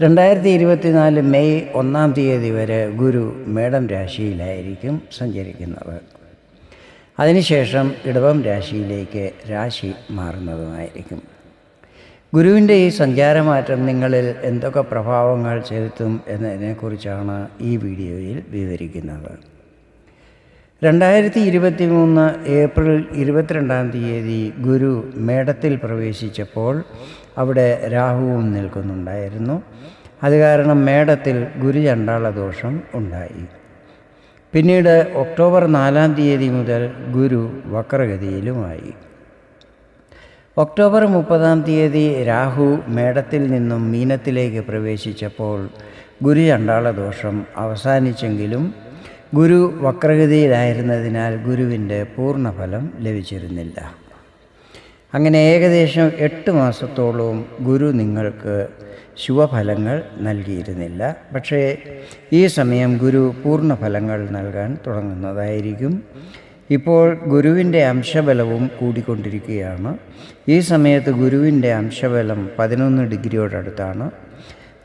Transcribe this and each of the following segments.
രണ്ടായിരത്തി ഇരുപത്തിനാല് മെയ് ഒന്നാം തീയതി വരെ ഗുരു മേടം രാശിയിലായിരിക്കും സഞ്ചരിക്കുന്നത്. അതിനുശേഷം ഇടവം രാശിയിലേക്ക് രാശി മാറുന്നതുമായിരിക്കും. ഗുരുവിന്റെ ഈ സഞ്ചാരമാറ്റം നിങ്ങളിൽ എന്തൊക്കെ പ്രഭാവങ്ങൾ ചെലുത്തും എന്നതിനെക്കുറിച്ചാണ് ഈ വീഡിയോയിൽ വിവരിക്കുന്നത്. രണ്ടായിരത്തി ഇരുപത്തി മൂന്ന് ഏപ്രിൽ ഇരുപത്തിരണ്ടാം തീയതി ഗുരു മേടത്തിൽ പ്രവേശിച്ചപ്പോൾ അവിടെ രാഹുവും നിൽക്കുന്നുണ്ടായിരുന്നു. അത് കാരണം മേടത്തിൽ ഗുരുചണ്ടാള ദോഷം ഉണ്ടായി. പിന്നീട് ഒക്ടോബർ നാലാം തീയതി മുതൽ ഗുരു വക്രഗതിയിലുമായി. ഒക്ടോബർ മുപ്പതാം തീയതി രാഹു മേടത്തിൽ നിന്നും മീനത്തിലേക്ക് പ്രവേശിച്ചപ്പോൾ ഗുരു ചണ്ടാള ദോഷം അവസാനിച്ചെങ്കിലും ഗുരു വക്രഗതിയിലായിരുന്നതിനാൽ ഗുരുവിന്റെ പൂർണഫലം ലഭിച്ചിരുന്നില്ല. അങ്ങനെ ഏകദേശം എട്ട് മാസത്തോളവും ഗുരു നിങ്ങൾക്ക് ശുഭഫലങ്ങൾ നൽകിയിരുന്നില്ല. പക്ഷേ ഈ സമയം ഗുരു പൂർണഫലങ്ങൾ നൽകാൻ തുടങ്ങുന്നതായിരിക്കും. ഇപ്പോൾ ഗുരുവിന്റെ അംശബലവും കൂടിക്കൊണ്ടിരിക്കുകയാണ്. ഈ സമയത്ത് ഗുരുവിന്റെ അംശബലം പതിനൊന്ന് ഡിഗ്രിയോടടുത്താണ്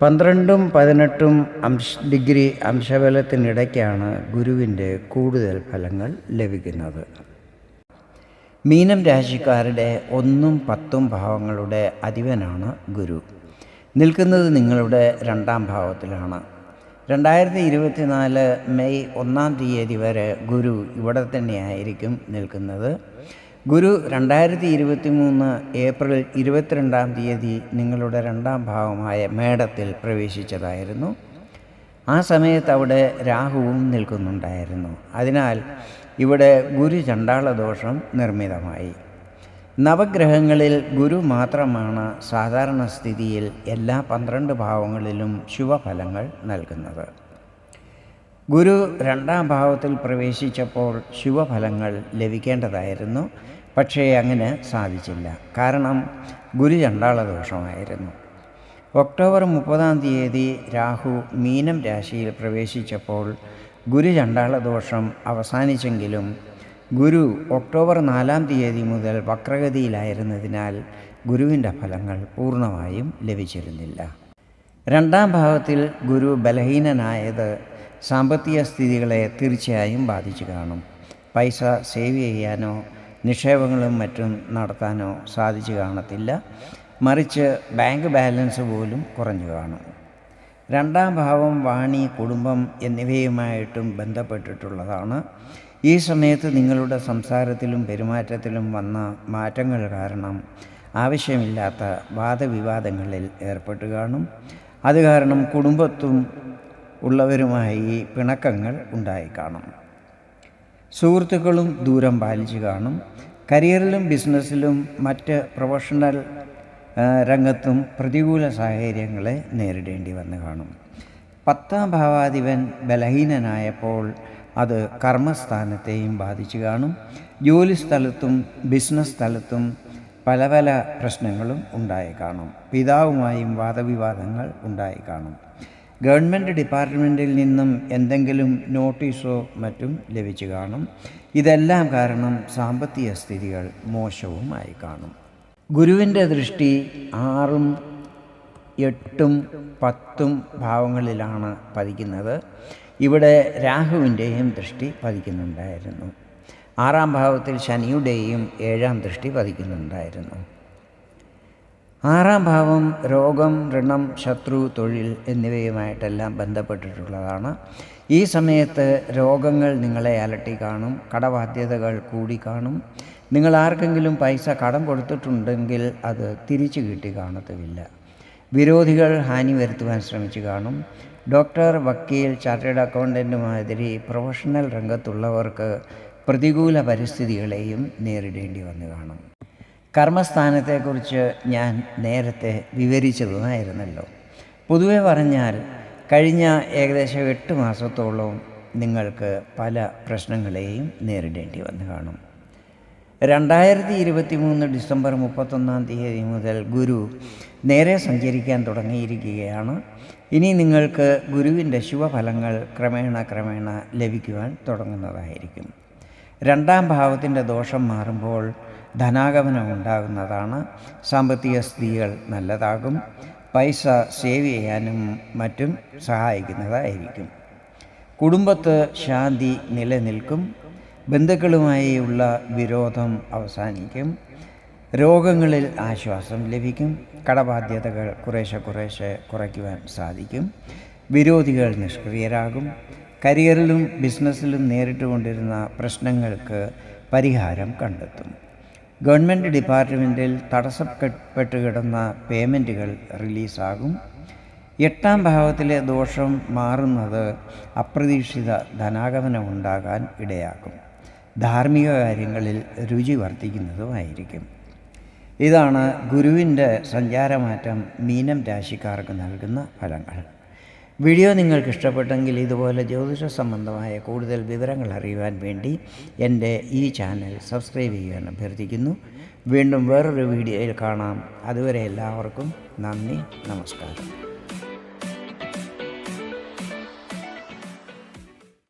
പന്ത്രണ്ടും പതിനെട്ടും അംശ ഡിഗ്രി അംശബലത്തിനിടയ്ക്കാണ് ഗുരുവിന്റെ കൂടുതൽ ഫലങ്ങൾ ലഭിക്കുന്നത്. മീനം രാശിക്കാരുടെ ഒന്നും പത്തും ഭാവങ്ങളുടെ അധിപനാണ് ഗുരു. നിൽക്കുന്നത് നിങ്ങളുടെ രണ്ടാം ഭാവത്തിലാണ്. രണ്ടായിരത്തി ഇരുപത്തിനാല് മെയ് ഒന്നാം തീയതി വരെ ഗുരു ഇവിടെ തന്നെയായിരിക്കും നിൽക്കുന്നത്. ഗുരു രണ്ടായിരത്തി ഇരുപത്തി മൂന്ന് ഏപ്രിൽ ഇരുപത്തിരണ്ടാം തീയതി നിങ്ങളുടെ രണ്ടാം ഭാവമായ മേടത്തിൽ പ്രവേശിച്ചതായിരുന്നു. ആ സമയത്ത് അവിടെ രാഹുവും നിൽക്കുന്നുണ്ടായിരുന്നു. അതിനാൽ ഇവിടെ ഗുരു ചണ്ടാള ദോഷം നിർമ്മിതമായി. നവഗ്രഹങ്ങളിൽ ഗുരു മാത്രമാണ് സാധാരണ സ്ഥിതിയിൽ എല്ലാ പന്ത്രണ്ട് ഭാവങ്ങളിലും ശുഭഫലങ്ങൾ നൽകുന്നത്. ഗുരു രണ്ടാം ഭാവത്തിൽ പ്രവേശിച്ചപ്പോൾ ശുഭഫലങ്ങൾ ലഭിക്കേണ്ടതായിരുന്നു പക്ഷേ അങ്ങനെ സാധിച്ചില്ല. കാരണം ഗുരു ചണ്ടാള ദോഷമായിരുന്നു ഒക്ടോബർ മുപ്പതാം തീയതി രാഹു മീനം രാശിയിൽ പ്രവേശിച്ചപ്പോൾ ഗുരു ചണ്ടാള ദോഷം അവസാനിച്ചെങ്കിലും ഗുരു ഒക്ടോബർ നാലാം തീയതി മുതൽ വക്രഗതിയിലായിരുന്നതിനാൽ ഗുരുവിന്റെ ഫലങ്ങൾ പൂർണമായും ലഭിച്ചിരുന്നില്ല. രണ്ടാം ഭാവത്തിൽ ഗുരു ബലഹീനനായത് സാമ്പത്തിക സ്ഥിതികളെ തീർച്ചയായും ബാധിച്ചു കാണും. പൈസ സേവ് ചെയ്യാനോ നിക്ഷേപങ്ങളും മറ്റും നടത്താനോ സാധിച്ചു കാണത്തില്ല. മറിച്ച് ബാങ്ക് ബാലൻസ് പോലും കുറഞ്ഞു കാണും. രണ്ടാം ഭാവം വാണി കുടുംബം എന്നിവയുമായിട്ടും ബന്ധപ്പെട്ടിട്ടുള്ളതാണ്. ഈ സമയത്ത് നിങ്ങളുടെ സംസാരത്തിലും പെരുമാറ്റത്തിലും വന്ന മാറ്റങ്ങൾ കാരണം ആവശ്യമില്ലാത്ത വാദവിവാദങ്ങളിൽ ഏർപ്പെട്ട് കാണും. അത് കാരണം കുടുംബത്തും ഉള്ളവരുമായി പിണക്കങ്ങൾ ഉണ്ടായി കാണും. സുഹൃത്തുക്കളും ദൂരം പാലിച്ചു കാണും. കരിയറിലും ബിസിനസ്സിലും മറ്റ് പ്രൊഫഷണൽ രംഗത്തും പ്രതികൂല സാഹചര്യങ്ങളെ നേരിടേണ്ടി വന്നു കാണും. പത്താം ഭാവാധിപൻ ബലഹീനനായപ്പോൾ അത് കർമ്മസ്ഥാനത്തെയും ബാധിച്ചു കാണും. ജോലി സ്ഥലത്തും ബിസിനസ് സ്ഥലത്തും പല പല പ്രശ്നങ്ങളും ഉണ്ടായി കാണും. പിതാവുമായും വാദവിവാദങ്ങൾ ഉണ്ടായി കാണും. ഗവൺമെന്റ് ഡിപ്പാർട്ട്മെന്റിൽ നിന്നും എന്തെങ്കിലും നോട്ടീസോ മറ്റും ലഭിച്ചു കാണും. ഇതെല്ലാം കാരണം സാമ്പത്തിക സ്ഥിതികൾ മോശവുമായി കാണും. ഗുരുവിന്റെ ദൃഷ്ടി ആറും എട്ടും പത്തും ഭാവങ്ങളിലാണ് പതിക്കുന്നത്. ഇവിടെ രാഹുവിന്റെയും ദൃഷ്ടി പതിക്കുന്നുണ്ടായിരുന്നു. ആറാം ഭാവത്തിൽ ശനിയുടെയും ഏഴാം ദൃഷ്ടി പതിക്കുന്നുണ്ടായിരുന്നു. ആറാം ഭാവം രോഗം ഋണം ശത്രു തൊഴിൽ എന്നിവയുമായിട്ടെല്ലാം ബന്ധപ്പെട്ടിട്ടുള്ളതാണ്. ഈ സമയത്ത് രോഗങ്ങൾ നിങ്ങളെ അലട്ടി കാണും കടബാധ്യതകൾ കൂടി കാണും നിങ്ങൾ ആർക്കെങ്കിലും പൈസ കടം കൊടുത്തിട്ടുണ്ടെങ്കിൽ അത് തിരിച്ചു കിട്ടി കാണത്തുമില്ല. വിരോധികൾ ഹാനി വരുത്തുവാൻ ശ്രമിച്ചു കാണും. ഡോക്ടർ വക്കീൽ ചാർട്ടേഡ് അക്കൗണ്ടന്റ് മാതിരി പ്രൊഫഷണൽ രംഗത്തുള്ളവർക്ക് പ്രതികൂല പരിസ്ഥിതികളെയും നേരിടേണ്ടി വന്നു കാണും. കർമ്മസ്ഥാനത്തെക്കുറിച്ച് ഞാൻ നേരത്തെ വിവരിച്ചതുമായിരുന്നല്ലോ. പൊതുവെ പറഞ്ഞാൽ കഴിഞ്ഞ ഏകദേശം എട്ട് മാസത്തോളം നിങ്ങൾക്ക് പല പ്രശ്നങ്ങളെയും നേരിടേണ്ടി വന്നു കാണും. രണ്ടായിരത്തി ഇരുപത്തി മൂന്ന് ഡിസംബർ മുപ്പത്തൊന്നാം തീയതി മുതൽ ഗുരു നേരെ സഞ്ചരിക്കാൻ തുടങ്ങിയിരിക്കുകയാണ്. ഇനി നിങ്ങൾക്ക് ഗുരുവിന്റെ ശുഭഫലങ്ങൾ ക്രമേണ ക്രമേണ ലഭിക്കുവാൻ തുടങ്ങുന്നതായിരിക്കും. രണ്ടാം ഭാവത്തിന്റെ ദോഷം മാറുമ്പോൾ ധനാഗമനം ഉണ്ടാകുന്നതാണ്. സാമ്പത്തിക സ്ഥിതികൾ നല്ലതാകും. പൈസ സേവ് ചെയ്യാനും മറ്റും സഹായിക്കുന്നതായിരിക്കും. കുടുംബത്ത് ശാന്തി നിലനിൽക്കും. ബന്ധുക്കളുമായുള്ള വിരോധം അവസാനിക്കും. രോഗങ്ങളിൽ ആശ്വാസം ലഭിക്കും. കടബാധ്യതകൾ കുറേശ്ശെ കുറേശ്ശെ കുറയ്ക്കുവാൻ സാധിക്കും. വിരോധികൾ നിഷ്ക്രിയരാകും. കരിയറിലും ബിസിനസ്സിലും നേരിട്ട് കൊണ്ടിരുന്ന പ്രശ്നങ്ങൾക്ക് പരിഹാരം കണ്ടെത്തും. ഗവൺമെന്റ് ഡിപ്പാർട്ട്മെന്റിൽ തടസ്സപ്പെട്ട് കിടന്ന പേയ്മെന്റുകൾ റിലീസാകും. എട്ടാം ഭാവത്തിലെ ദോഷം മാറുന്നത് അപ്രതീക്ഷിത ധനാഗമനം ഉണ്ടാകാൻ ഇടയാക്കും. ധാർമ്മിക കാര്യങ്ങളിൽ രുചി വർദ്ധിക്കുന്നതുമായിരിക്കും. ഇതാണ് ഗുരുവിന്റെ സഞ്ചാരമാറ്റം മീനം രാശിക്കാർക്ക് നൽകുന്ന ഫലങ്ങൾ. വീഡിയോ നിങ്ങൾക്ക് ഇഷ്ടപ്പെട്ടെങ്കിൽ ഇതുപോലെ ജ്യോതിഷ സംബന്ധമായ കൂടുതൽ വിവരങ്ങൾ അറിയുവാൻ വേണ്ടി എന്റെ ഈ ചാനൽ സബ്സ്ക്രൈബ് ചെയ്യാൻ അഭ്യർത്ഥിക്കുന്നു. വീണ്ടും വേറൊരു വീഡിയോയിൽ കാണാം. അതുവരെ എല്ലാവർക്കും നന്ദി നമസ്കാരം.